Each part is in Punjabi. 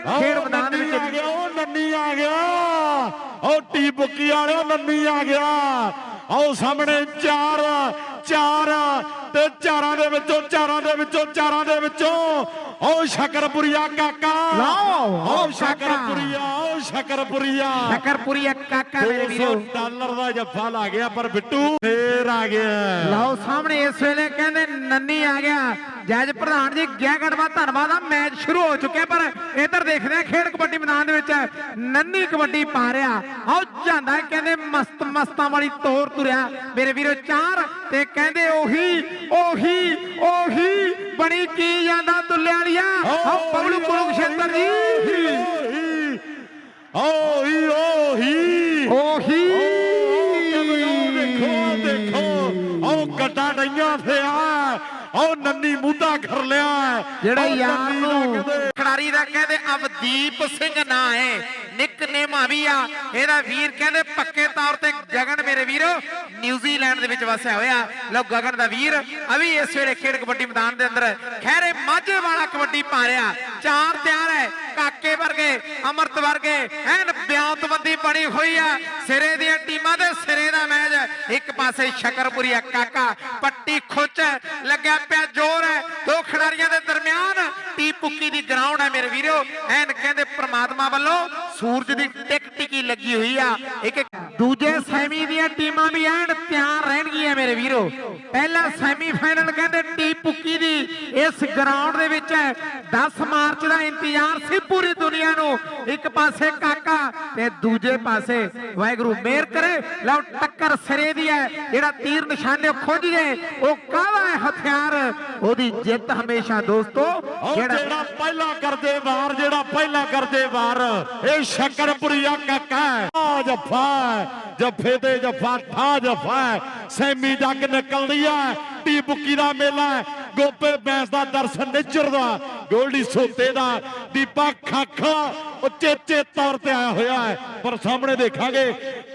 ਖੇਡ ਮੈਦਾਨ ਨੰਨੀ ਆ ਵਿੱਚ ਗਿਆ ਉਹ ਨੰਨੀ ਆ ਗਿਆ। ਉਹ ਟੀ ਬੁੱਕੀ ਵਾਲਿਓ ਨੰਨੀ ਆ ਗਿਆ। ਆਓ ਸਾਹਮਣੇ ਚਾਰ ਚਾਰ ਤੇ ਚਾਰਾਂ ਦੇ ਵਿੱਚੋਂ ਚਾਰਾਂ ਦੇ ਵਿੱਚੋਂ ਚਾਰਾਂ ਦੇ ਵਿੱਚੋਂ। ਉਹ ਸ਼ਕਰਪੁਰੀਆ ਕਾਕਾ। ਲਓ, ਉਹ ਸ਼ਕਰਪੁਰੀਆ ਉਹ ਸ਼ਕਰਪੁਰੀਆ। ਸ਼ਕਰਪੁਰੀ ਇੱਕ ਕਾਕਾ ਮੇਰੇ 200 ਵੀਰੋ। ਡਾਲਰ ਦਾ ਜੱਫਾ ਲਾ ਗਿਆ ਪਰ ਬਿੱਟੂ। ਆ ਗਿਆ। ਲਓ ਸਾਹਮਣੇ ਇਸ ਵੇਲੇ ਕਹਿੰਦੇ ਨੰਨੀ ਆ ਗਿਆ। ਜੱਜ ਪ੍ਰਧਾਨ ਜੀ ਗਿਆ ਗੜਵਾ ਧੰਨਵਾਦ ਆ ਮੈਚ ਸ਼ੁਰੂ ਹੋ ਚੁੱਕਿਆ ਪਰ ਇੱਧਰ ਦੇਖਦੇ ਆ ਖੇਡ ਕਬੱਡੀ ਮੈਦਾਨ ਦੇ ਵਿੱਚ ਨੰਨੀ ਕਬੱਡੀ ਪਾ ਰਿਹਾ। ਆਓ ਜਾਂਦਾ ਕਹਿੰਦੇ ਮਸਤ ਮਸਤਾਂ ਵਾਲੀ ਤੋਰ ਤੁਰਿਆ। ਮੇਰੇ ਵੀਰੋ ਚਾਰ ਤੇ ਕਹਿੰਦੇ ਉਹੀ ਉਹੀ ਉਹੀ ਬਣੀ ਕੀ ਜਾਂਦਾ ਦੁੱਲੇ ਵਾਲੀਆ। ਆਓ ਬਬਲੂ ਕੁਲੂਕਸ਼ੇਤਰ ਜੀ। ਡਈਆਂ ਫਿਆ। ਉਹ ਨੰਨੀ ਮੂਧਾ ਕਰ ਲਿਆ। ਜਿਹੜਾ ਯਾਰ ਨੂੰ ਖਿਡਾਰੀ ਦਾ ਕਹਿੰਦੇ ਅਵਦੀਪ ਸਿੰਘ ਨਾਂ ਹੈ। ਨਿਕਨੇਮ ਆ ਵੀ ਆ। ਇਹਦਾ ਵੀਰ ਕਹਿੰਦੇ ਪੱਕੇ ਤੌਰ ਤੇ ਗਗਨ ਮੇਰੇ ਵੀਰ ਨਿਊਜ਼ੀਲੈਂਡ ਦੇ ਵਿੱਚ ਵਸਿਆ ਹੋਇਆ। ਲਓ ਗਗਨ ਦਾ ਵੀਰ ਅਭੀ ਇਸ ਵੇਲੇ ਖੇਡ ਕਬੱਡੀ ਮੈਦਾਨ ਦੇ ਅੰਦਰ। ਖੈਰੇ ਮਾਝੇ ਵਾਲਾ ਕਬੱਡੀ ਪਾ ਰਿਹਾ ਚਾਰ ਤਿਆਰ ਹੈ ਕਾਕੇ ਵਰਗੇ, ਅਮਰਤ ਵਰਗੇ, ਐਨ ਬਿਆਨਤਬੰਦੀ ਬਣੀ ਹੋਈ ਆ। ਸਿਰੇ ਦੀਆਂ ਟੀਮਾਂ ਦੇ ਸਿਰੇ ਦਾ ਮੈਚ। ਇੱਕ ਪਾਸੇ ਸ਼ਕਰਪੁਰੀ ਆ, ਕਾਕਾ, ਪੱਟੀ ਖੁੱਚ, ਲੱਗਿਆ ਪਿਆ ਜ਼ੋਰ ਹੈ ਦੋ ਖਿਡਾਰੀਆਂ ਦੇ ਦਰਮਿਆਨ ਟੀ ਪੁੱਕੀ ਦੀ ਗਰਾਊਂਡ ਹੈ ਮੇਰੇ ਵੀਰੋ। ਐਨ ਕਹਿੰਦੇ ਪ੍ਰਮਾਤਮਾ ਵੱਲੋਂ ਸੂਰਜ ਦੀ ਟਿਕ ਟਿਕੀ ਲੱਗੀ ਹੋਈ ਆ। ਇੱਕ ਦੂਜੇ ਸੈਮੀ ਦੀਆਂ ਟੀਮਾਂ ਵੀ ਐਨ ਤਿਆਰ ਰਹਿਣਗੀਆਂ ਮੇਰੇ ਵੀਰੋ। ਪਹਿਲਾ ਸੈਮੀ ਫਾਈਨਲ ਕਹਿੰਦੇ ਟੀ ਪੁੱਕੀ ਦੀ ਇਸ ਗਰਾਊਂਡ ਦੇ ਵਿੱਚ ਹੈ। 10 ਮਾਰਚ ਦਾ ਇੰਤਜ਼ਾਰ ਸੀ ਪੂਰੀ ਦੁਨੀਆ ਨੂੰ। ਇੱਕ ਪਾਸੇ ਕਾਕਾ ਤੇ ਦੂਜੇ ਪਾਸੇ ਵਾਹਿਗੁਰੂ। ਮਿਹਰ ਕਰੇ ਲਓ ਟੱਕਰ ਸਿਰੇ ਦੀ ਹੈ। ਜਿਹੜਾ ਤੀਰ ਨਿਸ਼ਾਨੇ ਖੁੱਝ ਜੇ ਉਹ ਕਾਹਦਾ ਹੈ ਹਥਿਆਰ? ਉਹਦੀ ਜਿੱਤ ਹਮੇਸ਼ਾ ਦੋਸਤੋ ਜਿਹੜਾ ਪਹਿਲਾ ਕਰਦੇ ਵਾਰ ਜਿਹੜਾ ਪਹਿਲਾ ਕਰਦੇ ਵਾਰ ਇਹ ਸ਼ਕਰਪੁਰੀਆ ਕਾਕਾ ਜੱਫਾ ਜੱਫੇ ਤੇ ਜੱਫਾ ਠਾ ਜੱਫਾ। ਸੈਮੀ ਜੱਗ ਨਿਕਲਦੀ ਹੈ ਟੀ ਬੁੱਕੀ ਦਾ ਮੇਲਾ ਗੋਪੇ ਬੈਂਸ ਦਾ ਦਰਸ਼ਨ ਨਿਚਰ ਦਾ ਗੋਲਡੀ ਸੋਤੇ ਦਾ ਦੀਪਾ ਖਾਖਾ ਉਚੇਚੇ ਤੌਰ ਤੇ ਆਇਆ ਹੋਇਆ ਹੈ। ਪਰ ਸਾਹਮਣੇ ਦੇਖਾਂਗੇ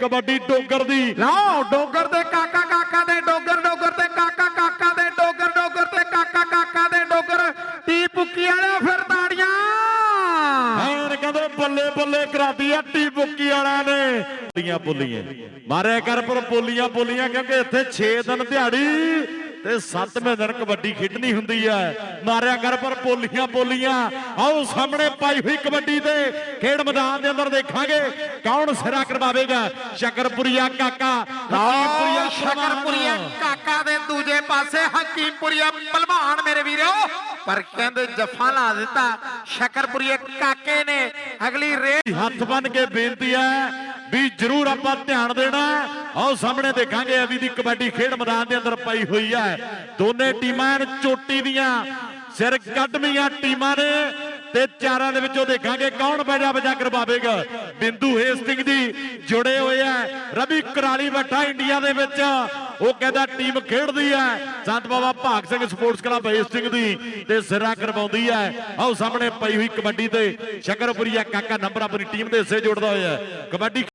ਕਬੱਡੀ ਡੋਗਰ ਦੀ। ਲਓ, ਡੋਗਰ ਦੇ ਕਾਕਾ ਕਾਕਾ ਦੇ ਡੋਗਰ ਡੋਗਰ ਤੇ ਕਾਕਾ ਕਾਕਾ ਦੇ ਡੋਗਰ ਡੋਗਰ ਤੇ ਕਾਕਾ ਕਾਕਾ ਦੇ ਡੋਗਰ ਟੀ ਪੁੱਕੀ ਵਾਲਿਆ ਫਿਰ ਤਾੜੀਆਂ ਐਨ ਕਹਿੰਦੇ ਬੱਲੇ ਬੱਲੇ ਕਰਾਦੀ ਆ ਟੀ ਬੁੱਕੀ ਵਾਲਿਆਂ ਨੇ। ਬੋਲੀਆਂ ਬੋਲੀਆਂ। ਮਾਰਿਆ ਕਰ ਪਰ ਬੋਲੀਆਂ ਬੋਲੀਆਂ ਕਿਉਂਕਿ ਇੱਥੇ 6 ਦਿਨ ਦਿਹਾੜੀ ਤੇ 7ਵੇਂ ਦਿਨ ਕਬੱਡੀ ਖੇਡਣੀ ਹੁੰਦੀ ਹੈ। ਮਾਰਿਆ ਕਰ ਪਰ ਬੋਲੀਆਂ ਬੋਲੀਆਂ। ਆਓ ਸਾਹਮਣੇ ਪਾਈ ਹੋਈ ਕਬੱਡੀ ਤੇ ਖੇਡ ਮੈਦਾਨ ਦੇ ਅੰਦਰ ਦੇਖਾਂਗੇ ਕੌਣ ਸਿਰਾ ਕਰਵਾਵੇਗਾ। ਸ਼ਕਰਪੁਰੀਆ ਕਾਕਾ ਲਓ ਸ਼ਕਰਪੁਰੀਆ ਕਾਕਾ ਦੇ ਦੂਜੇ ਪਾਸੇ ਹਕੀਮਪੁਰੀਆ ਪਹਿਲਵਾਨ ਮੇਰੇ ਵੀਰੋ। ਪਰ ਕਹਿੰਦੇ ਜਫਾ ਲਾ ਦਿੱਤਾ। ਸ਼ਕਰਪੁਰੀਆ ਕਾਕੇ ਨੇ ਅਗਲੀ ਰੇ ਹੱਥ ਬੰਨ ਕੇ ਬੇਨਤੀ ਹੈ ਵੀ ਜਰੂਰ ਆਪਾਂ ਧਿਆਨ ਦੇਣਾ ਆਓ ਸਾਹਮਣੇ ਦੇਖਾਂਗੇ ਅਭੀ ਦੀ ਕਬੱਡੀ ਖੇਡ ਮੈਦਾਨ ਦੇ ਅੰਦਰ ਪਈ ਹੋਈ ਹੈ। ਦੋਨੇ ਟੀਮਾਂ ਚੋਟੀ ਦੀਆਂ ਸਿਰ ਕੱਢਵੀਆਂ ਟੀਮਾਂ ਨੇ ਤੇ ਚਾਰਾਂ ਦੇ ਵਿੱਚੋਂ ਦੇਖਾਂਗੇ ਕੌਣ ਬਜਾ ਬਜਾ ਕਰਵਾਵੇਗਾ ਬਿੰਦੂ ਹੇਸਟਿੰਗ ਦੀ ਜੁੜੇ ਹੋਏ ਆ ਰਵੀ ਕਰਾਲੀ ਬੈਠਾ ਇੰਡੀਆ ਦੇ ਵਿੱਚ। ਉਹ ਕਹਿੰਦਾ ਟੀਮ ਖੇਡਦੀ ਹੈ। ਸੰਤ ਬਾਬਾ ਭਾਗ ਸਿੰਘ ਸਪੋਰਟਸ ਕਲੱਬ ਹੇਸਟਿੰਗ ਦੀ ਤੇ ਸਿਰਾ ਕਰਵਾਉਂਦੀ ਹੈ। ਆਓ ਸਾਹਮਣੇ ਪਈ ਹੋਈ ਕਬੱਡੀ ਤੇ ਸ਼ਕਰਪੁਰੀਆ ਕਾਕਾ ਨੰਬਰ ਆਪਣੀ ਟੀਮ ਦੇ ਹਿੱਸੇ ਜੋੜਦਾ ਹੋਇਆ ਕਬੱਡੀ